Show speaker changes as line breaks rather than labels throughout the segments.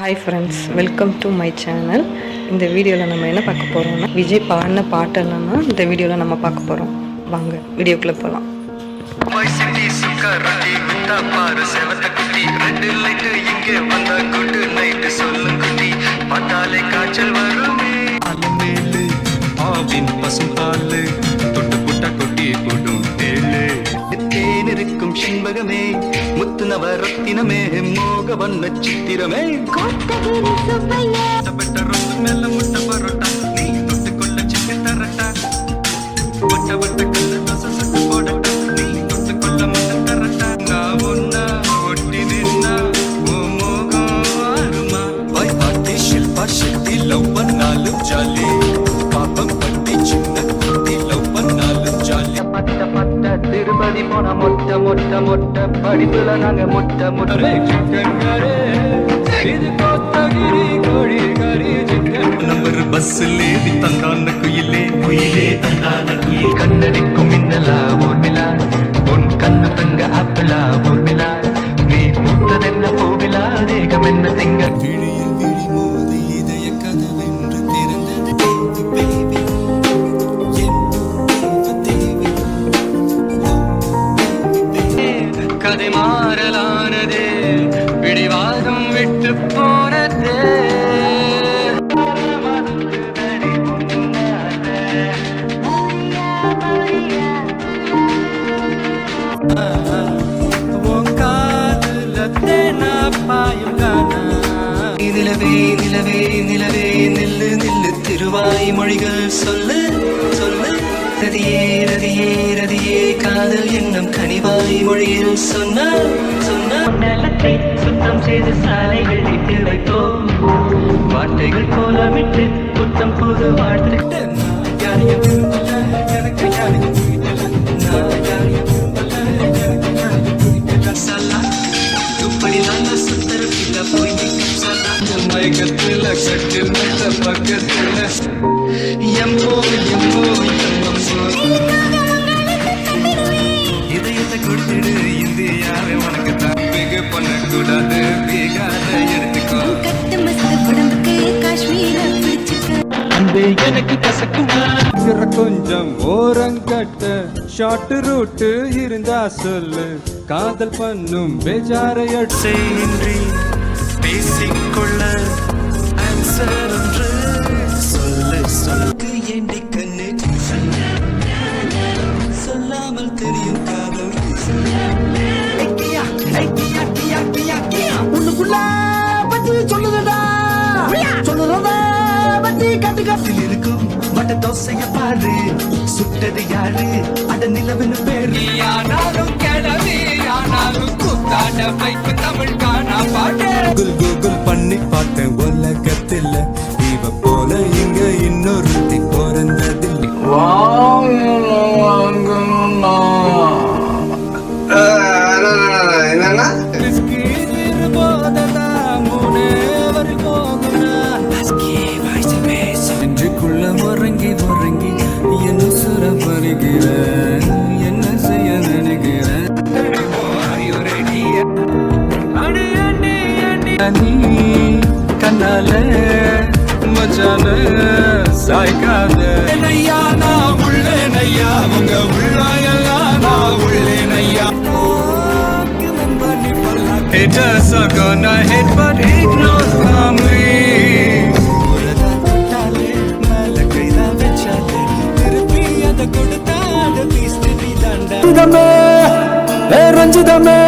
Hi friends welcome to my channel இந்த வீடியோவில் நம்ம என்ன பார்க்க போகிறோம்னா விஜய் பாடின பாட்டு என்னன்னா இந்த வீடியோவில் நம்ம பார்க்க போகிறோம் வாங்க வீடியோக்குள்ளே போகலாம்
ரெண்டு லைட்டு இங்கே வந்தா நைட்டு குட்டி. தேன் இருக்கும் செண்பகமே முத்து நவரத்தினமே மோக வண்ண சித்திரமே. மேல முட்டை பரோட்டா நீ தொட்டு கொள்ள சிக்கன் தரட்டா ஒட்ட ஒட்ட கல்லு தோசை சுட்டு போடட்டா நீ தொட்டு கொள்ள மட்டன் தரட்டா நான் ஒன்னா ஒட்டி நின்னா ஓ மோகம் ஆறுமா வாய் பார்த்து ஷில்பா ஷெட்டி லவ் பண்ணாலும் ஜாலி. பாப்பம் பட்டி சின்ன திருப்பதி போன மொட்டை மொட்டை மொட்டை படிப்புல நாங்க முட்டை முட்டை. சிக்கன்காரே இது கோத்தகிரி கோழி கறி சிக்கன் நம்பர் பஸ்ஸிலே தந்தான குயிலே. குயிலே தந்தான குயில். கண்ணடிக்கும் மின்னலா ஊர்மிளா உன் கண்ணு தங்க ஆப்பிளா ஊர்மிளா நீ பூத்ததென்ன பூவிலா தேகம் என்ன நிலவே நிலவே நில்லு நில்லு. திருவாய் மொழிகள் சொல்லு சொல்லு. ரதியே ரதியே ரதியே. காதல் என்னும் கனிவாய் மொழியில் சொன்னால் சொன்னால்
நிலத்தை சுத்தம் செய்து சாலைகள் இட்டு வைத்தோம்
வார்த்தைகள் கோலமிட்டு
புத்தம் புது வாழ்த்து
யாரையும் மெல்ல பக்கத்துல எம்மோ எம்மோ இதயத்தை கொடுத்துடு இந்தியாவே உனக்கு தான் பிகு பண்ணக்கூடாது பீகாத எடுத்துக்கோ
கட்டு மஸ்து உடம்புக்கு காஷ்மீர
அன்பே எனக்கு கசக்குமா?
கொஞ்சம் ஓரங்கட்ட ஷார்ட் ரூட்டு இருந்தா சொல்லு. காதல் பண்ணும் பேஜாரை அடிச்சு
இன்றி பேசிக்கொள்ள ஆன்சர் ஒன்று சொல்லு சொல்லு ஏண்டி கண்ணு சொல்லாமல் தெரியும் காதல்
உன்னுக்குள்ள பத்தி சொல்லுதடா சொல்லுறத பத்தி கட்டு கட்டு
இருக்கும் மட்ட தோசைய பாரு சுட்டது யாரு அட பேரு ஆனாலும் கிளவி ஆனாலும் கூத்தாட வைப்பு
உலகத்துல இவ போல இங்க இன்னொருத்தி பிறந்ததில்லை. நெஞ்சுக்குள்ள உறங்கி உறங்கி என்ன சுர என்ன செய்ய நினைக்கிற நீ கண்ணால மச்சான சாய்க்காத. நையா நான் உள்ளே நையா உங்க உள்ளாயெல்லாம் நான் உள்ளே நையா
Haters are gonna hate but ignore me
Ranjithame A Ranjithame Ranjithame.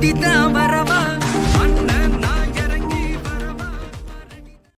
di